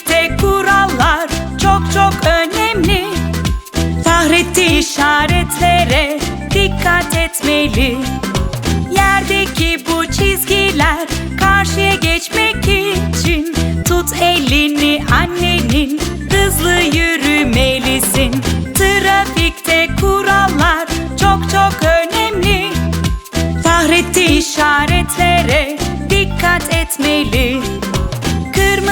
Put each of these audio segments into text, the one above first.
Trafikte kurallar çok çok önemli. Fahrettin işaretlere dikkat etmeli. Yerdeki bu çizgiler karşıya geçmek için Tut elini annenin hızlı yürümelisin Trafikte kurallar çok çok önemli Fahrettin işaretlere dikkat etmeli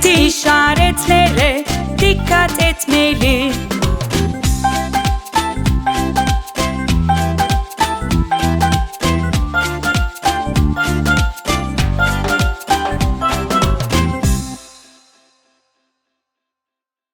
Fahrettin işaretlere dikkat etmeli